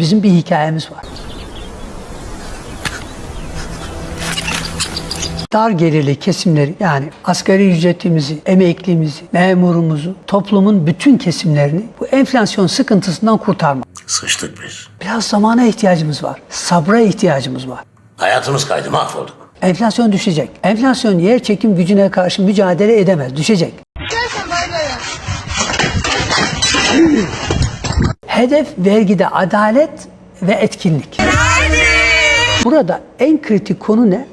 bizim bir hikayemiz var. Dar gelirli kesimleri yani asgari ücretimizi, emeklimizi, memurumuzu, toplumun bütün kesimlerini bu enflasyon sıkıntısından kurtarmak. Sıçtık biz. Biraz zamana ihtiyacımız var. Sabra ihtiyacımız var. Hayatımız kaydı mahvolduk. Enflasyon düşecek. Enflasyon yer çekim gücüne karşı mücadele edemez. Düşecek. Hedef vergide adalet ve etkinlik. Burada en kritik konu ne?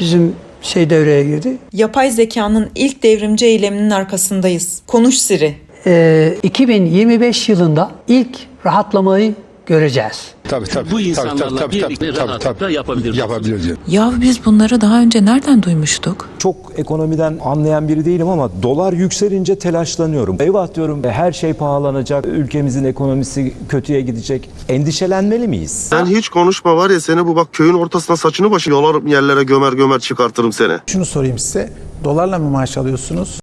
Bizim şey devreye girdi. Yapay zekanın ilk devrimci eyleminin arkasındayız. Konuş Siri. Ee, 2025 yılında ilk rahatlamayı göreceğiz. Tabii tabii. Bu tabii, insanlarla tabii, tabii, birlikte tabii, rahatlıkla tabii. yapabiliriz. Yapabiliriz. Ya biz bunları daha önce nereden duymuştuk? Çok ekonomiden anlayan biri değilim ama dolar yükselince telaşlanıyorum. Eyvah diyorum e, her şey pahalanacak, ülkemizin ekonomisi kötüye gidecek. Endişelenmeli miyiz? Sen hiç konuşma var ya seni bu bak köyün ortasına saçını başı yolarım yerlere gömer gömer çıkartırım seni. Şunu sorayım size. Dolarla mı maaş alıyorsunuz?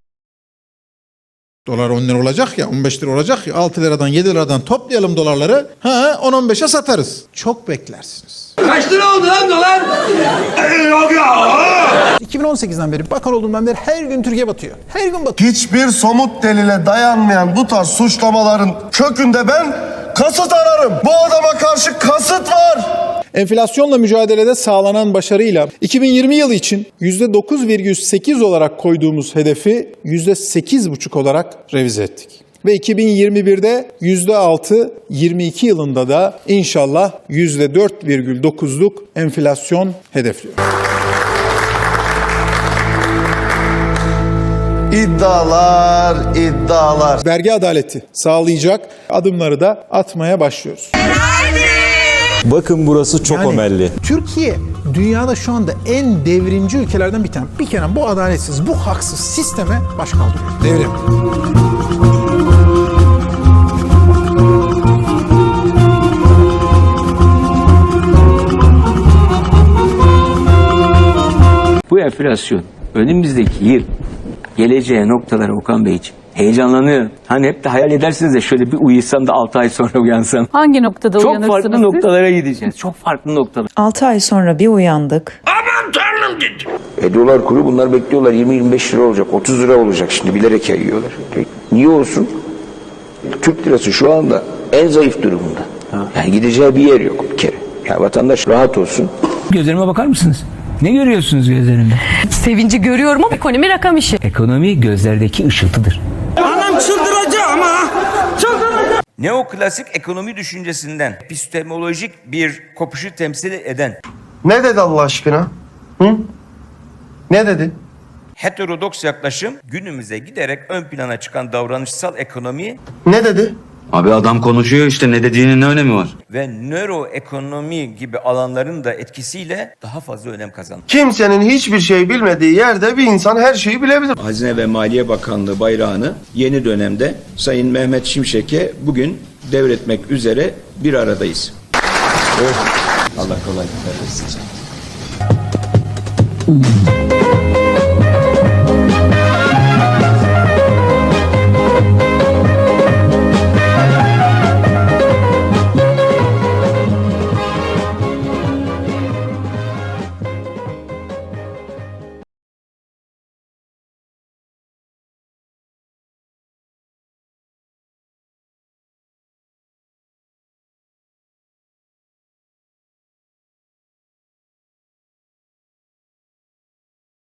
Dolar 10 lira olacak ya 15 lira olacak ya 6 liradan 7 liradan toplayalım dolarları ha 10-15'e satarız. Çok beklersiniz. 2018'den beri bakan olduğumdan beri her gün Türkiye batıyor. Her gün batıyor. Hiçbir somut delile dayanmayan bu tarz suçlamaların kökünde ben kasıt ararım. Bu adama karşı kasıt var. Enflasyonla mücadelede sağlanan başarıyla 2020 yılı için %9,8 olarak koyduğumuz hedefi %8,5 olarak revize ettik. Ve 2021'de %6, 22 yılında da inşallah %4,9'luk enflasyon hedefliyoruz. İddialar, iddialar. Vergi adaleti sağlayacak adımları da atmaya başlıyoruz. Bakın burası çok Yani omelli. Türkiye dünyada şu anda en devrimci ülkelerden bir tane. Bir kere bu adaletsiz, bu haksız sisteme baş kaldırıyor. Devrim. Bu enflasyon önümüzdeki yıl geleceğe noktalara Okan Beyciğim heyecanlanıyorum. Hani hep de hayal edersiniz de şöyle bir uyusam da 6 ay sonra uyansam. Hangi noktada Çok farklı noktalara gideceğiz. Çok farklı noktalara. 6 ay sonra bir uyandık. E dolar kuru bunlar bekliyorlar 20-25 lira olacak 30 lira olacak şimdi bilerek yayıyorlar. E, niye olsun? Türk lirası şu anda en zayıf durumunda. Yani gideceği bir yer yok bir kere. Ya vatandaş rahat olsun. Gözlerime bakar mısınız? Ne görüyorsunuz gözlerimde? Sevinci görüyorum ama ekonomi rakam işi. Ekonomi gözlerdeki ışıltıdır. Neoklasik ekonomi düşüncesinden epistemolojik bir kopuşu temsil eden Ne dedi Allah aşkına? Hı? Ne dedi? heterodoks yaklaşım günümüze giderek ön plana çıkan davranışsal ekonomi Ne dedi? Abi adam konuşuyor işte ne dediğinin ne önemi var? ve nöroekonomi gibi alanların da etkisiyle daha fazla önem kazandı. Kimsenin hiçbir şey bilmediği yerde bir insan her şeyi bilebilir. Hazine ve Maliye Bakanlığı bayrağını yeni dönemde Sayın Mehmet Şimşek'e bugün devretmek üzere bir aradayız. Allah kolaylık versin.